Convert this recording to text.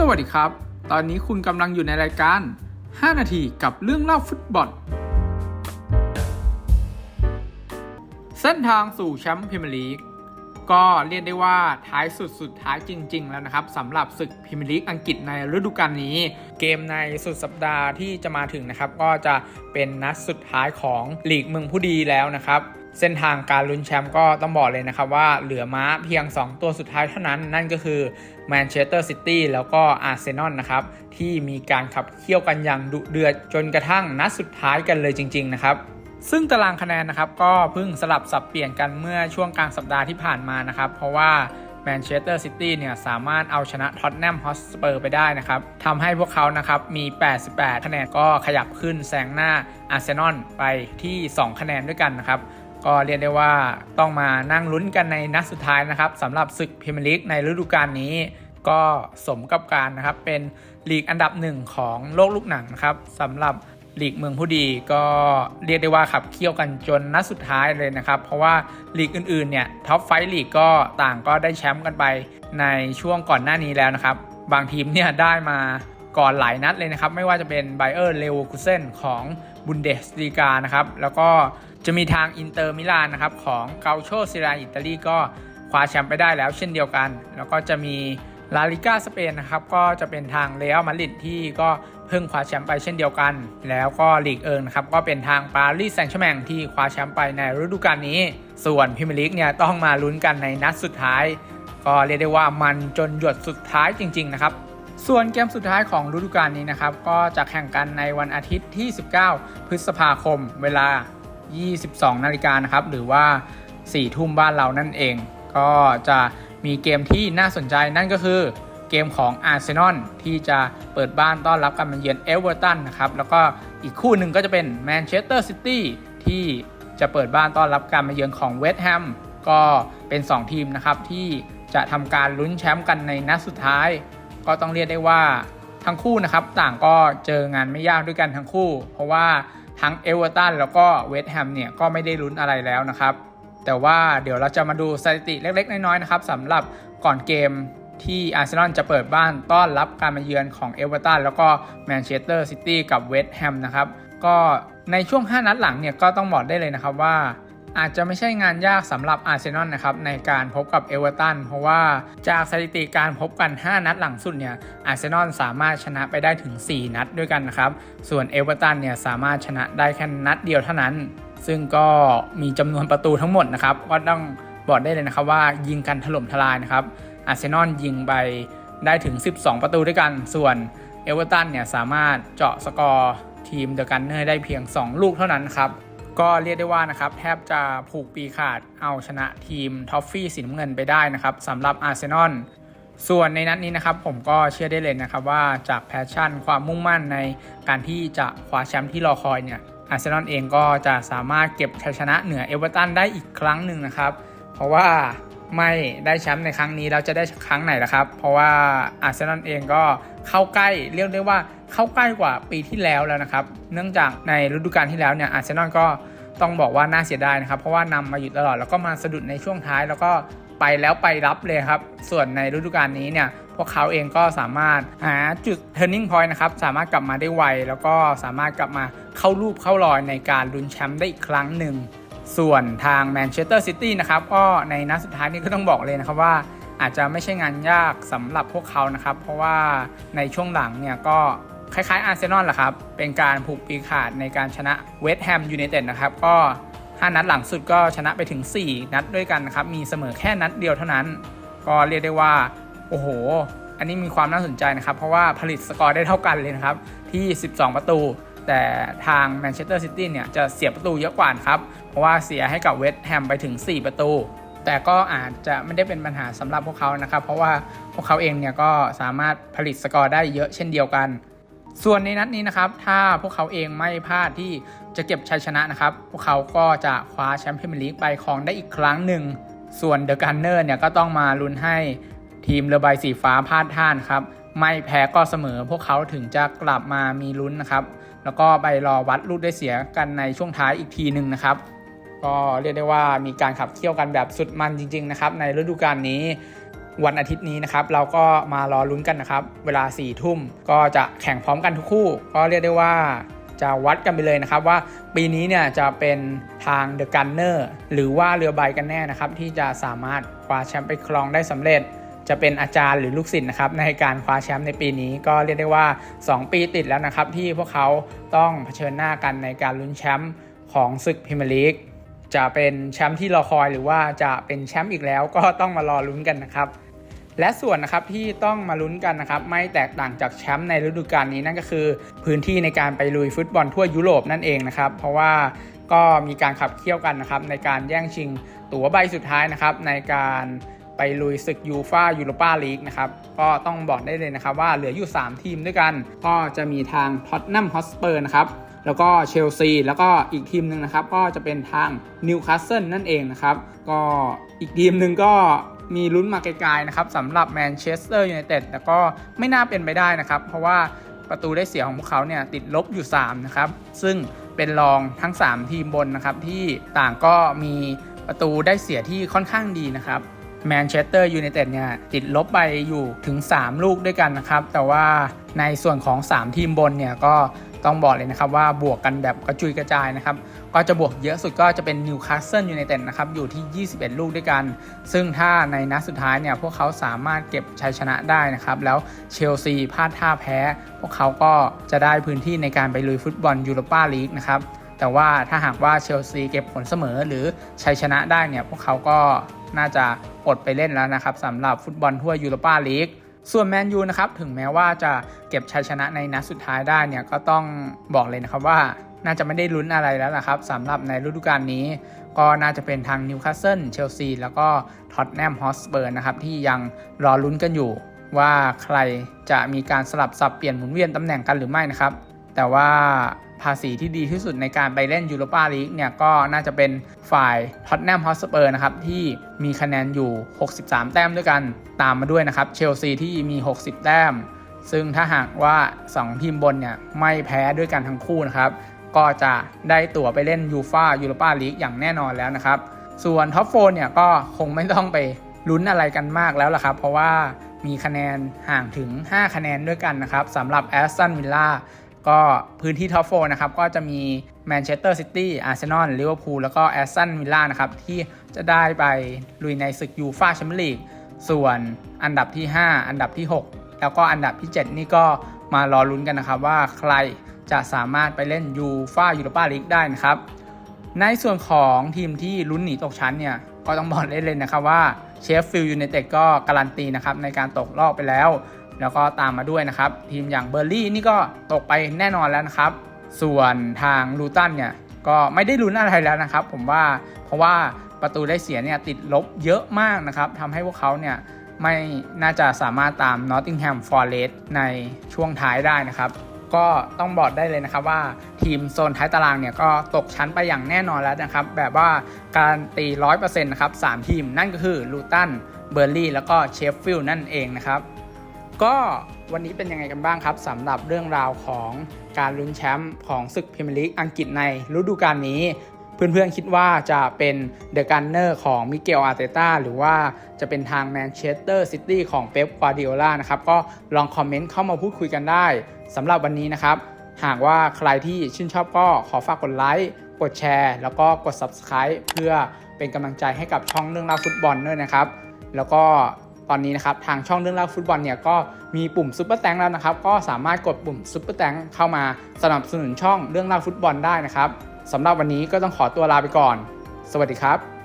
สวัสดีครับ ตอนนี้คุณกำลังอยู่ในรายการ 5 นาทีกับเรื่องเล่าฟุตบอล เส้นทางสู่แชมป์พรีเมียร์ลีก ก็เรียกได้ว่าท้ายสุดสุดท้ายจริง ๆ แล้วนะครับสำหรับศึกพรีเมียร์ลีกอังกฤษในฤดูกาลนี้ เกมในสุดสัปดาห์ที่จะมาถึงนะครับ ก็จะเป็นนัดสุดท้ายของลีกเมืองผู้ดีแล้วนะครับ เส้นทางการลุ้นแชมป์ก็ต้องบอกเลยนะครับว่าเหลือม้าเพียง 2 ตัวสุดท้ายเท่านั้น นั่นก็คือแมนเชสเตอร์ซิตี้แล้วก็อาร์เซนอลนะครับ ที่มีการขับเคี่ยวกันอย่างดุเดือดจนกระทั่งนัดสุดท้ายกันเลยจริง ๆ นะครับซึ่งตารางคะแนนนะครับก็เพิ่งสลับสับเปลี่ยนกันเมื่อช่วงกลางสัปดาห์ที่ผ่านมานะครับ เพราะว่าแมนเชสเตอร์ซิตี้เนี่ยสามารถเอาชนะท็อตแนมฮอสเปอร์ไปได้นะครับทำให้พวกเขานะครับมี 88 คะแนนก็ขยับขึ้นแซงหน้าอาร์เซนอลไปที่ 2 คะแนนด้วยกันนะครับ ก็เรียกได้ว่าต้องมานั่งลุ้นกันในนัดสุดท้ายนะครับสำหรับศึกพรีเมียร์ลีกในฤดูกาลนี้ ก็สมกับการนะครับเป็นลีกอันดับหนึ่งของโลกลูกหนังนะครับสำหรับลีกเมืองผู้ดีก็เรียกได้ว่าขับเคี่ยวกันจนนัดสุดท้ายเลยนะครับ เพราะว่าลีกอื่นๆเนี่ยท็อปไฟลีกก็ต่างก็ได้แชมป์กันไปในช่วงก่อนหน้านี้แล้วนะครับ บางทีมเนี่ยได้มาก่อนหลายนัดเลยนะครับ ไม่ว่าจะเป็นไบเออร์เลวคูเซนของบุนเดสลีกานะครับ แล้วก็ จะมีทางอินเตอร์มิลานนะครับของเกาโชซิราอิตาลีก็คว้าแชมป์ไปได้แล้วเช่นเดียวกัน แล้วก็จะมีลาลิก้าสเปนนะครับก็จะเป็นทางเรอัลมาดริดที่ก็เพิ่งคว้าแชมป์ไปเช่นเดียวกัน แล้วก็ลีกเอิงนะครับก็เป็นทางปารีสแซงต์แชร์แมงที่คว้าแชมป์ไปในฤดูกาลนี้ ส่วนพรีเมลีกเนี่ยต้องมาลุ้นกันในนัดสุดท้าย ก็เรียกได้ว่ามันจนหยดสุดท้ายจริง ๆ นะครับ ส่วนเกมสุดท้ายของฤดูกาลนี้นะครับก็จะแข่งกันในวันอาทิตย์ที่ 19 พฤษภาคม เวลา 22 นาฬิกานะครับ หรือว่า 4 ทุ่มบ้านเรานั่นเอง ก็จะมีเกมที่น่าสนใจนั่นก็คือเกมของอาร์เซนอลที่จะเปิดบ้านต้อนรับการมาเยือนเอเวอร์ตันนะครับ แล้วก็อีกคู่หนึ่งก็จะเป็นแมนเชสเตอร์ซิตี้ที่จะเปิดบ้านต้อนรับการมาเยือนของเวสต์แฮมก็เป็น 2 ทีมนะครับที่จะทำการลุ้นแชมป์กันในนัดสุดท้าย ก็ต้องเรียกได้ว่าทั้งคู่นะครับต่างก็เจองานไม่ยากด้วยกันทั้งคู่ เพราะว่า ทั้งเอเวอร์ตันแล้วก็เวสต์แฮมเนี่ยก็ไม่ได้ลุ้นอะไรแล้วนะครับ แต่ว่าเดี๋ยวเราจะมาดูสถิติเล็ก ๆ น้อยๆนะครับสำหรับก่อนเกมที่อาร์เซนอลจะเปิดบ้านต้อนรับการมาเยือนของเอเวอร์ตันแล้วก็แมนเชสเตอร์ซิตี้กับเวสต์แฮมนะครับ ก็ในช่วง 5 นัดหลังเนี่ยก็ต้องบอกได้เลยนะครับว่า อาจจะไม่ใช่งานยากสำหรับอาร์เซนอลนะครับในการพบกับเอเวอร์ตันเพราะว่าจากสถิติการพบกัน 5 นัดหลังสุดเนี่ยอาร์เซนอลสามารถชนะไปได้ถึง 4 นัดด้วยกันนะครับ ส่วนเอเวอร์ตันเนี่ยสามารถชนะได้แค่นัดเดียวเท่านั้น ซึ่งก็มีจำนวนประตูทั้งหมดนะครับก็ต้องบอกได้เลยนะครับว่ายิงกันถล่มทลายนะครับอาร์เซนอลยิงไปได้ถึง 12 ประตูด้วยกัน ส่วนเอเวอร์ตันเนี่ยสามารถเจาะสกอร์ทีมเดอะกันเนอร์ได้เพียง 2 ลูกเท่านั้นครับ ก็เรียกได้ว่านะครับแทบจะผูกปีขาดเอาชนะทีมท็อฟฟี่สีน้ำเงินไปได้นะครับสำหรับอาร์เซนอลส่วนในนัดนี้นะครับผมก็เชื่อได้เลยนะครับว่าจากแพชชั่นความมุ่งมั่นในการที่จะคว้าแชมป์ที่รอคอยเนี่ยอาร์เซนอลเองก็จะสามารถเก็บชัยชนะเหนือเอเวอร์ตันได้อีกครั้งหนึ่งนะครับ เพราะว่าไม่ได้แชมป์ในครั้งนี้เราจะได้ครั้งไหนล่ะครับ เพราะว่าอาร์เซนอลเองก็เข้าใกล้เรียกได้ว่า เข้าใกล้กว่าปีที่แล้วแล้วนะครับ เนื่องจากในฤดูกาลที่แล้วเนี่ยอาร์เซนอลก็ต้องบอกว่าน่าเสียดายนะครับ เพราะว่านำมาอยู่ตลอดแล้วก็มาสะดุดในช่วงท้ายแล้วก็ไปแล้วไปรับเลยครับ ส่วนในฤดูกาลนี้เนี่ยพวกเขาเองก็สามารถหาจุด turning point นะครับ สามารถกลับมาได้ไว แล้วก็สามารถกลับมาเข้ารูปเข้ารอยในการลุ้นแชมป์ได้อีกครั้งหนึ่ง ส่วนทางแมนเชสเตอร์ซิตี้นะครับก็ในนัดสุดท้ายนี้ก็ต้องบอกเลยนะครับว่าอาจจะไม่ใช่งานยากสำหรับพวกเขานะครับ เพราะว่าในช่วงหลังเนี่ยก็ คล้ายๆอาร์เซนอลแหละครับ เป็นการผูกปีขาดในการชนะเวสต์แฮมยูไนเต็ดนะครับ ก็ 5 นัดหลังสุดก็ชนะไปถึง 4 นัดด้วยกันนะครับ มีเสมอแค่นัดเดียวเท่านั้น ก็เรียกได้ว่า โอ้โห อันนี้มีความน่าสนใจนะครับ เพราะว่าผลิตสกอร์ได้เท่ากันเลยนะครับ ที่ 12 ประตู แต่ทางแมนเชสเตอร์ซิตี้เนี่ยจะเสียประตูเยอะกว่าครับ เพราะว่าเสียให้กับเวสต์แฮมไปถึง 4 ประตูแต่ก็อาจจะไม่ได้เป็นปัญหาสำหรับพวกเขานะครับ เพราะว่าพวกเขาเองเนี่ยก็สามารถผลิตสกอร์ได้เยอะเช่นเดียวกัน ส่วนในนัดนี้นะครับ ถ้าพวกเขาเองไม่พลาดที่จะเก็บชัยชนะนะครับ พวกเขาก็จะคว้าแชมป์พรีเมียร์ลีกไปครองได้อีกครั้งหนึ่ง ส่วนเดอะกันเนอร์เนี่ยก็ต้องมาลุ้นให้ทีมเรือใบสีฟ้าพลาดท่านครับ ไม่แพ้ก็เสมอ พวกเขาถึงจะกลับมามีลุ้นนะครับ แล้วก็ไปรอวัดลูกได้เสียกันในช่วงท้ายอีกทีหนึ่งนะครับ ก็เรียกได้ว่ามีการขับเคี่ยวกันแบบสุดมันจริง ๆ นะครับ ในฤดูกาลนี้ วันอาทิตย์นี้นะครับเราก็มารอลุ้นกันนะครับ เวลา4ี่ทุ่มก็จะแข่งพร้อมกันทุกคู่ ก็เรียกได้ว่าจะวัดกันไปเลยนะครับว่าปีนี้เนี่ยจะเป็นทางเดอะกันเนอร์หรือว่าเรือใบกันแน่นะครับ ที่จะสามารถคว้าแชมป์ไปครองได้สำเร็จ จะเป็นอาจารย์หรือลูกศิษย์นะครับในการคว้าแชมป์ในปีนี้ ก็เรียกได้ว่า 2 ปีติดแล้วนะครับ ที่พวกเขาต้องเผชิญหน้ากันในการลุ้นแชมป์ของศึกพรีเมียร์ลีกจะเป็นแชมป์ที่รอคอยหรือว่าจะเป็นแชมป์อีกแล้วก็ต้องมารอลุ้นกันนะครับ และส่วนนะครับที่ต้องมาลุ้นกันนะครับไม่แตกต่างจากแชมป์ในฤดูกาลนี้นั่นก็คือ พื้นที่ในการไปลุยฟุตบอลทั่วยุโรปนั่นเองนะครับเพราะว่าก็มีการขับเคี่ยวกันนะครับในการแย่งชิงตั๋วใบสุดท้ายนะครับในการไปลุยศึกยูฟายูโรปาลีกนะครับก็ต้องบอกได้เลยนะครับว่าเหลืออยู่ 3 ทีมด้วยกัน ก็จะมีทางท็อตแนมฮอสเปอร์นะครับแล้วก็เชลซีแล้วก็อีกทีมหนึ่งนะครับก็จะเป็นทางนิวคาสเซิลนั่นเองนะครับก็อีกทีมหนึ่งก็ มีลุ้นมาไกลๆนะครับสำหรับแมนเชสเตอร์ยูไนเต็ดแต่ก็ไม่น่าเป็นไปได้นะครับ เพราะว่าประตูได้เสียของพวกเขาเนี่ยติดลบอยู่3นะครับซึ่งเป็นรองทั้ง 3 ทีมบนนะครับที่ต่างก็มีประตูได้เสียที่ค่อนข้างดีนะครับ แมนเชสเตอร์ยูไนเต็ดเนี่ยติดลบไปอยู่ถึง 3 ลูกด้วยกันนะครับ แต่ว่าในส่วนของ 3 ทีมบนเนี่ยก็ต้องบอกเลยนะครับว่าบวกกันแบบกระจุยกระจายนะครับ ก็จะบวกเยอะสุดก็จะเป็นนิวคาสเซิลยูไนเต็ดนะครับอยู่ที่ 21 ลูกด้วยกัน ซึ่งถ้าในนัดสุดท้ายเนี่ยพวกเขาสามารถเก็บชัยชนะได้นะครับ แล้วเชลซีพลาดท่าแพ้ พวกเขาก็จะได้พื้นที่ในการไปลุยฟุตบอลยูโรปาลีกนะครับ แต่ว่าถ้าหากว่าเชลซีเก็บผลเสมอหรือชัยชนะได้เนี่ยพวกเขาก็น่าจะอดไปเล่นแล้วนะครับสำหรับฟุตบอลทั่วยูโรปาลีกส่วนแมนยูนะครับถึงแม้ว่าจะเก็บชัยชนะในนัดสุดท้ายได้เนี่ยก็ต้องบอกเลยนะครับว่าน่าจะไม่ได้ลุ้นอะไรแล้วล่ะครับสำหรับในฤดูกาลนี้ ก็น่าจะเป็นทางนิวคาสเซิลเชลซีแล้วก็ท็อตแนมฮอสเปอร์นะครับที่ยังรอลุ้นกันอยู่ ว่าใครจะมีการสลับสับเปลี่ยนหมุนเวียนตำแหน่งกันหรือไม่นะครับ แต่ว่า ภาษีที่ดีที่สุดในการไปเล่นยูโรปาลีกเนี่ยก็น่าจะเป็นฝ่ายท็อตแนมฮอสเปอร์นะครับที่มีคะแนนอยู่ 63 แต้มด้วยกันตามมาด้วยนะครับเชลซีที่มี 60 แต้ม ซึ่งถ้าหากว่า 2 ทีมบนเนี่ยไม่แพ้ด้วยกันทั้งคู่นะครับก็จะได้ตั๋วไปเล่นยูฟายูโรปาลีกอย่างแน่นอนแล้วนะครับส่วนท็อปโฟเนี่ยก็คงไม่ต้องไปลุ้นอะไรกันมากแล้วล่ะครับ เพราะว่ามีคะแนนห่างถึง 5 คะแนนด้วยกันนะครับสำหรับแอสตันวิลล่า ก็พื้นที่ท็อปโฟนะครับก็จะมีแมนเชสเตอร์ซิตี้อาร์เซนอลลิเวอร์พูลแล้วก็แอสตันวิลล่านะครับที่จะได้ไปลุยในศึกยูฟ่าแชมเปี้ยนลีกส่วนอันดับที่ 5 อันดับที่ 6 แล้วก็อันดับที่ 7 นี่ก็มารอลุ้นกันนะครับว่าใครจะสามารถไปเล่นยูฟ่ายูโรปาลีกได้นะครับ ในส่วนของทีมที่ลุ้นหนีตกชั้นเนี่ยก็ต้องบอกได้เลยนะครับว่าเชฟฟิลด์ยูไนเต็ดก็การันตีนะครับในการตกรอบไปแล้ว แล้วก็ตามมาด้วยนะครับ ทีมอย่างเบอร์ลี่นี่ก็ตกไปแน่นอนแล้วนะครับ ส่วนทางลูตันเนี่ยก็ไม่ได้ลุ้นอะไรแล้วนะครับ ผมว่าเพราะว่าประตูได้เสียเนี่ยติดลบเยอะมากนะครับทำให้พวกเขาเนี่ยไม่น่าจะสามารถตาม Nottingham Forest ในช่วงท้ายได้นะครับ ก็ต้องบอกได้เลยนะครับว่าทีมโซนท้ายตารางเนี่ยก็ตกชั้นไปอย่างแน่นอนแล้วนะครับ แบบว่าการตีร้อยเปอร์เซ็นต์นะครับสามทีมนั่นก็คือลูตันเบอร์ลี่แล้วก็เชฟฟิลด์นั่นเองนะครับ ก็วันนี้เป็นยังไงกันบ้างครับสำหรับเรื่องราวของการลุ้นแชมป์ของศึกพรีเมียร์ลีกอังกฤษในฤดูกาลนี้ เพื่อนๆคิดว่าจะเป็นเดอะกันเนอร์ของมิเกลอาร์เตต้าหรือว่าจะเป็นทางแมนเชสเตอร์ซิตี้ของเป๊ปกวาร์ดิโอลานะครับ ก็ลองคอมเมนต์เข้ามาพูดคุยกันได้สำหรับวันนี้นะครับ หากว่าใครที่ชื่นชอบก็ขอฝากกดไลค์กดแชร์ แล้วก็กด Subscribe เพื่อเป็นกำลังใจให้กับช่องเรื่องราวฟุตบอลด้วยนะครับ แล้วก็ ตอนนี้นะครับทางช่องเรื่องเล่าฟุตบอลเนี่ยก็มีปุ่มซุปเปอร์แตงแล้วนะครับก็สามารถกดปุ่มซุปเปอร์แตงเข้ามาสนับสนุนช่องเรื่องเล่าฟุตบอลได้นะครับสำหรับวันนี้ก็ต้องขอตัวลาไปก่อน สวัสดีครับ